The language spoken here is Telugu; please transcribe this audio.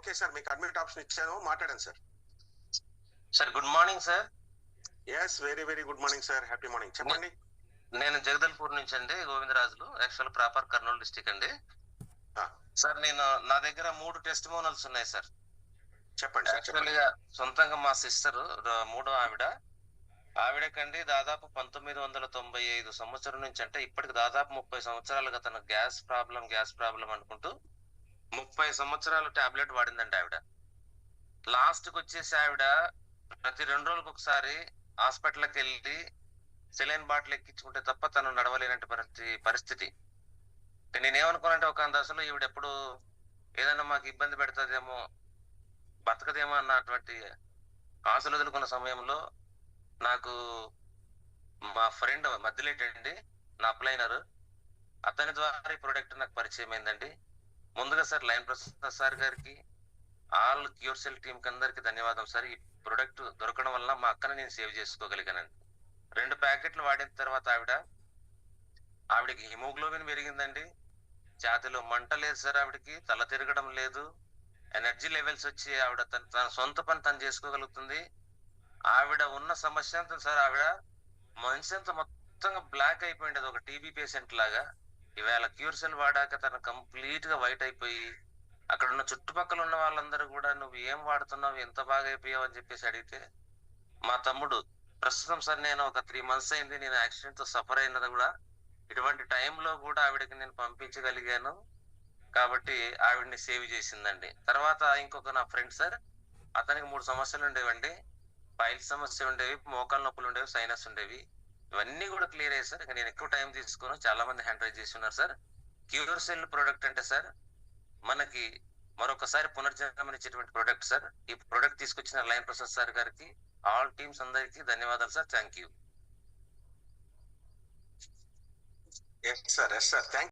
ఓకే సార్ మీకు అడ్మిట్ ఆప్షన్ ఇచ్చాను మాట్లాడండి sir. Sir good morning sir. Yes very very good morning sir happy morning చెప్పండి. నేను జగదల్పూర్ నుంచి అండి Govindarajulu. Actual proper Kurnool district అండి. సార్ నేను నా దగ్గర మూడు టెస్ట్ మోనల్స్ ఉన్నాయి సార్. చెప్పండి యాక్చువల్గా సొంతంగా మా సిస్టర్ మూడో ఆవిడ. ఆవిడకండి దాదాపు పంతొమ్మిది వందల తొంభై ఐదు సంవత్సరం నుంచి అంటే ఇప్పటికి దాదాపు ముప్పై సంవత్సరాలుగా తన గ్యాస్ ప్రాబ్లం గ్యాస్ ప్రాబ్లం అనుకుంటూ ముప్పై సంవత్సరాలు టాబ్లెట్ వాడిందండి ఆవిడ. లాస్ట్కి వచ్చేసి ఆవిడ ప్రతి రెండు రోజులకు ఒకసారి హాస్పిటల్కి వెళ్ళి సెలైన్ బాటిల్ ఎక్కించుకుంటే తప్ప తను నడవలేనటువంటి పరిస్థితి. నేనేమనుకున్నానంటే ఒక దశలో ఈవిడ ఎప్పుడు ఏదైనా మాకు ఇబ్బంది పెడుతుందేమో బతకదేమో అన్నటువంటి ఆశలు వదులుకున్న సమయంలో నాకు మా ఫ్రెండ్ మధ్యలేటండి నా అప్లైనర్ అతని ద్వారా ఈ ప్రోడక్ట్ నాకు పరిచయం అయిందండి ముందుగా సార్ లైన్ ప్రసాద్ సార్ గారికి ఆల్ క్యూర్ సెల్ టీమ్కి అందరికి ధన్యవాదం సార్. ఈ ప్రొడక్ట్ దొరకడం వల్ల మా అక్కని నేను సేవ్ చేసుకోగలిగానండి. రెండు ప్యాకెట్లు వాడిన తర్వాత ఆవిడ ఆవిడకి హిమోగ్లోబిన్ పెరిగిందండి. ఛాతిలో మంట లేదు సార్ ఆవిడకి తల తిరగడం లేదు. ఎనర్జీ లెవెల్స్ వచ్చి ఆవిడ తన తన సొంత పని తను చేసుకోగలుగుతుంది. ఆవిడ ఉన్న సమస్య అంతా సార్ ఆవిడ మనిషి అంతా మొత్తంగా బ్లాక్ అయిపోయింది. ఒక టీబీ పేషెంట్ లాగా. ఈవేళ క్యూర్ సెల్ వాడాక తను కంప్లీట్గా వైట్ అయిపోయి అక్కడ ఉన్న చుట్టుపక్కల ఉన్న వాళ్ళందరూ కూడా నువ్వు ఏం వాడుతున్నావు ఎంత బాగా అయిపోయావు అని చెప్పేసి అడిగితే మా తమ్ముడు ప్రస్తుతం సార్ నేను ఒక త్రీ మంత్స్ అయింది నేను యాక్సిడెంట్తో సఫర్ అయినది కూడా ఇటువంటి టైంలో కూడా ఆవిడకి నేను పంపించగలిగాను కాబట్టి ఆవిడని సేవ్ చేసిందండి. తర్వాత ఇంకొక నా ఫ్రెండ్ సార్ అతనికి మూడు సమస్యలు ఉండేవండి. పైల్ సమస్య ఉండేవి మోకాలు నొప్పులు ఉండేవి సైనస్ ఉండేవి. ఇవన్నీ కూడా క్లియర్ అయ్యాయి సార్. నేను ఎక్కువ టైం తీసుకుని. చాలా మంది హ్యాండ్ రైజ్ చేసి ఉన్నారు సార్. క్యూర్ సెల్ ప్రోడక్ట్ అంటే సార్ మనకి మరొకసారి పునర్జన్మనిచ్చేటువంటి ప్రోడక్ట్ సార్. ఈ ప్రోడక్ట్ తీసుకొచ్చిన లైన్ ప్రసాద్ సార్ గారికి ఆల్ టీమ్స్ అందరికీ ధన్యవాదాలు sir. Thank you yes sir yes sir thank